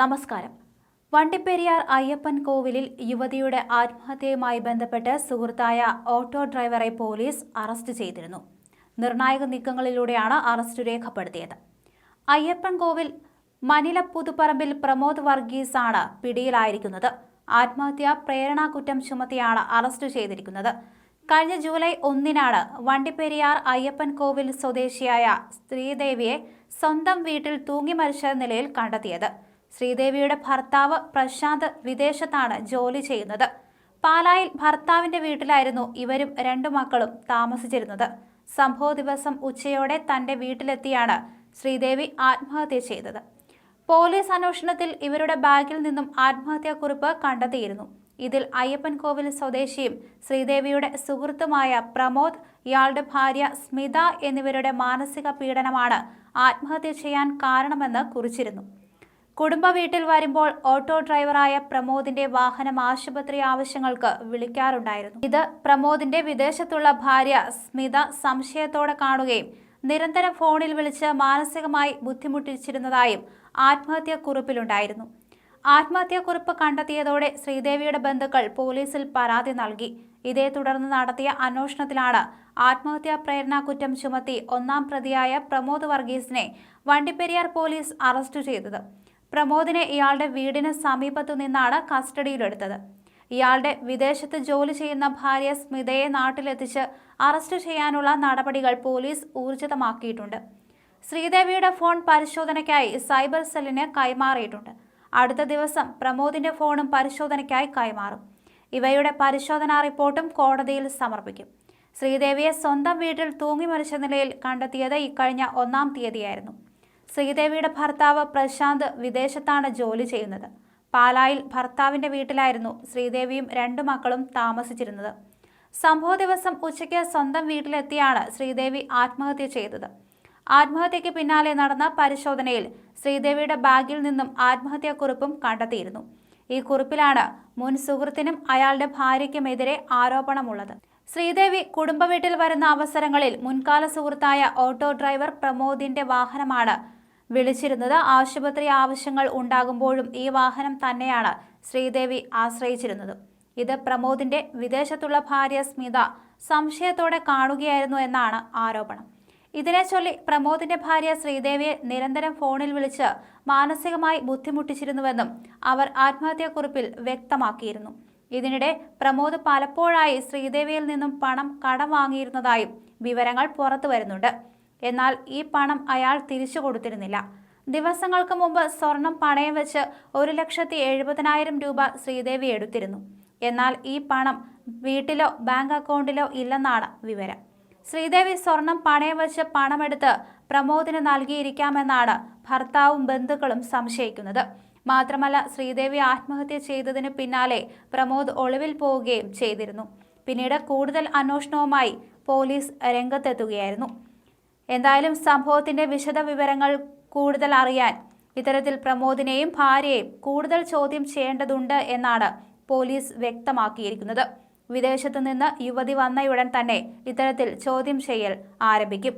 നമസ്കാരം. വണ്ടിപ്പെരിയാർ അയ്യപ്പൻ കോവിലിൽ യുവതിയുടെ ആത്മഹത്യയുമായി ബന്ധപ്പെട്ട് സുഹൃത്തായ ഓട്ടോ ഡ്രൈവറെ പോലീസ് അറസ്റ്റ് ചെയ്തിരുന്നു. നിർണായക നീക്കങ്ങളിലൂടെയാണ് അറസ്റ്റ് രേഖപ്പെടുത്തിയത്. അയ്യപ്പൻ കോവിൽ മനില പുതുപ്പറമ്പിൽ പ്രമോദ് വർഗീസ് ആണ് പിടിയിലായിരിക്കുന്നത്. ആത്മഹത്യാ പ്രേരണാ കുറ്റം ചുമത്തിയാണ് അറസ്റ്റ് ചെയ്തിരിക്കുന്നത്. കഴിഞ്ഞ ജൂലൈ ഒന്നിനാണ് വണ്ടിപ്പെരിയാർ അയ്യപ്പൻ കോവിൽ സ്വദേശിയായ ശ്രീദേവിയെ സ്വന്തം വീട്ടിൽ തൂങ്ങി മരിച്ച നിലയിൽ കണ്ടെത്തിയത്. ശ്രീദേവിയുടെ ഭർത്താവ് പ്രശാന്ത് വിദേശത്താണ് ജോലി ചെയ്യുന്നത്. പാലായിൽ ഭർത്താവിന്റെ വീട്ടിലായിരുന്നു ഇവരും രണ്ടു മക്കളും താമസിച്ചിരുന്നത്. സംഭവ ദിവസം ഉച്ചയോടെ തന്റെ വീട്ടിലെത്തിയാണ് ശ്രീദേവി ആത്മഹത്യ ചെയ്തത്. പോലീസ് അന്വേഷണത്തിൽ ഇവരുടെ ബാഗിൽ നിന്നും ആത്മഹത്യാക്കുറിപ്പ് കണ്ടെത്തിയിരുന്നു. ഇതിൽ അയ്യപ്പൻ കോവിൽ സ്വദേശിയും ശ്രീദേവിയുടെ സുഹൃത്തുമായ പ്രമോദ് ഇയാളുടെ ഭാര്യ സ്മിത എന്നിവരുടെ മാനസിക പീഡനമാണ് ആത്മഹത്യ ചെയ്യാൻ കാരണമെന്ന് കുറിച്ചിരുന്നു. കുടുംബ വീട്ടിൽ വരുമ്പോൾ ഓട്ടോ ഡ്രൈവറായ പ്രമോദിന്റെ വാഹനം ആശുപത്രി ആവശ്യങ്ങൾക്ക് വിളിക്കാറുണ്ടായിരുന്നു. ഇത് പ്രമോദിന്റെ വിദേശത്തുള്ള ഭാര്യ സ്മിത സംശയത്തോടെ കാണുകയും നിരന്തരം ഫോണിൽ വിളിച്ച് മാനസികമായി ബുദ്ധിമുട്ടിച്ചിരുന്നതായും ആത്മഹത്യാക്കുറിപ്പിലുണ്ടായിരുന്നു. ആത്മഹത്യാക്കുറിപ്പ് കണ്ടെത്തിയതോടെ ശ്രീദേവിയുടെ ബന്ധുക്കൾ പോലീസിൽ പരാതി നൽകി. ഇതേ തുടർന്ന് നടത്തിയ അന്വേഷണത്തിലാണ് ആത്മഹത്യാ പ്രേരണാ കുറ്റം ചുമത്തി ഒന്നാം പ്രതിയായ പ്രമോദ് വർഗീസിനെ വണ്ടിപ്പെരിയാർ പോലീസ് അറസ്റ്റ് ചെയ്തത്. പ്രമോദിനെ ഇയാളുടെ വീടിന് സമീപത്തു നിന്നാണ് കസ്റ്റഡിയിലെടുത്തത്. ഇയാളുടെ വിദേശത്ത് ജോലി ചെയ്യുന്ന ഭാര്യ സ്മിതയെ നാട്ടിലെത്തിച്ച് അറസ്റ്റ് ചെയ്യാനുള്ള നടപടികൾ പോലീസ് ഊർജിതമാക്കിയിട്ടുണ്ട്. ശ്രീദേവിയുടെ ഫോൺ പരിശോധനയ്ക്കായി സൈബർ സെല്ലിന് കൈമാറിയിട്ടുണ്ട്. അടുത്ത ദിവസം പ്രമോദിന്റെ ഫോണും പരിശോധനയ്ക്കായി കൈമാറും. ഇവയുടെ പരിശോധനാ റിപ്പോർട്ടും കോടതിയിൽ സമർപ്പിക്കും. ശ്രീദേവിയെ സ്വന്തം വീട്ടിൽ തൂങ്ങി മരിച്ച നിലയിൽ കണ്ടെത്തിയത് ഇക്കഴിഞ്ഞ ഒന്നാം തീയതിയായിരുന്നു. ശ്രീദേവിയുടെ ഭർത്താവ് പ്രശാന്ത് വിദേശത്താണ് ജോലി ചെയ്യുന്നത്. പാലായിൽ ഭർത്താവിന്റെ വീട്ടിലായിരുന്നു ശ്രീദേവിയും രണ്ടു മക്കളും താമസിച്ചിരുന്നത്. സംഭവ ദിവസം ഉച്ചയ്ക്ക് സ്വന്തം വീട്ടിലെത്തിയാണ് ശ്രീദേവി ആത്മഹത്യ ചെയ്തത്. ആത്മഹത്യയ്ക്ക് പിന്നാലെ നടന്ന പരിശോധനയിൽ ശ്രീദേവിയുടെ ബാഗിൽ നിന്നും ആത്മഹത്യാക്കുറിപ്പും കണ്ടെത്തിയിരുന്നു. ഈ കുറിപ്പിലാണ് മുൻ സുഹൃത്തിനും അയാളുടെ ഭാര്യയ്ക്കുമെതിരെ ആരോപണമുള്ളത്. ശ്രീദേവി കുടുംബ വീട്ടിൽ വരുന്ന അവസരങ്ങളിൽ മുൻകാല സുഹൃത്തായ ഓട്ടോ ഡ്രൈവർ പ്രമോദിന്റെ വാഹനമാണ് വിളിച്ചിരുന്നത്. ആശുപത്രി ആവശ്യങ്ങൾ ഉണ്ടാകുമ്പോഴും ഈ വാഹനം തന്നെയാണ് ശ്രീദേവി ആശ്രയിച്ചിരുന്നത്. ഇത് പ്രമോദിന്റെ വിദേശത്തുള്ള ഭാര്യ സ്മിത സംശയത്തോടെ കാണുകയായിരുന്നു എന്നാണ് ആരോപണം. ഇതിനെ ചൊല്ലി പ്രമോദിന്റെ ഭാര്യ ശ്രീദേവിയെ നിരന്തരം ഫോണിൽ വിളിച്ച് മാനസികമായി ബുദ്ധിമുട്ടിച്ചിരുന്നുവെന്നും അവർ ആത്മഹത്യാക്കുറിപ്പിൽ വ്യക്തമാക്കിയിരുന്നു. ഇതിനിടെ പ്രമോദ് പലപ്പോഴായി ശ്രീദേവിയിൽ നിന്നും പണം കടം വാങ്ങിയിരുന്നതായും വിവരങ്ങൾ പുറത്തു വരുന്നുണ്ട് എന്നാൽ ഈ പണം അയാൾ തിരിച്ചു കൊടുത്തിരുന്നില്ല. ദിവസങ്ങൾക്ക് മുമ്പ് സ്വർണം പണയം വെച്ച് ഒരു ലക്ഷത്തി എഴുപതിനായിരം രൂപ ശ്രീദേവി എടുത്തിരുന്നു. എന്നാൽ ഈ പണം വീട്ടിലോ ബാങ്ക് അക്കൗണ്ടിലോ ഇല്ലെന്നാണ് വിവരം. ശ്രീദേവി സ്വർണം പണയം വെച്ച് പണമെടുത്ത് പ്രമോദിന് നൽകിയിരിക്കാമെന്നാണ് ഭർത്താവും ബന്ധുക്കളും സംശയിക്കുന്നത്. മാത്രമല്ല ശ്രീദേവി ആത്മഹത്യ ചെയ്തതിന് പിന്നാലെ പ്രമോദ് ഒളിവിൽ പോവുകയും ചെയ്തിരുന്നു. പിന്നീട് കൂടുതൽ അന്വേഷണവുമായി പോലീസ് രംഗത്തെത്തുകയായിരുന്നു. എന്തായാലും സംഭവത്തിന്റെ വിശദ വിവരങ്ങൾ കൂടുതൽ അറിയാൻ ഇത്തരത്തിൽ പ്രമോദിനെയും ഭാര്യയെയും കൂടുതൽ ചോദ്യം ചെയ്യേണ്ടതുണ്ട് എന്നാണ് പോലീസ് വ്യക്തമാക്കിയിരിക്കുന്നത്. വിദേശത്തു നിന്ന് യുവതി വന്നയുടൻ തന്നെ ഇത്തരത്തിൽ ചോദ്യം ചെയ്യൽ ആരംഭിക്കും.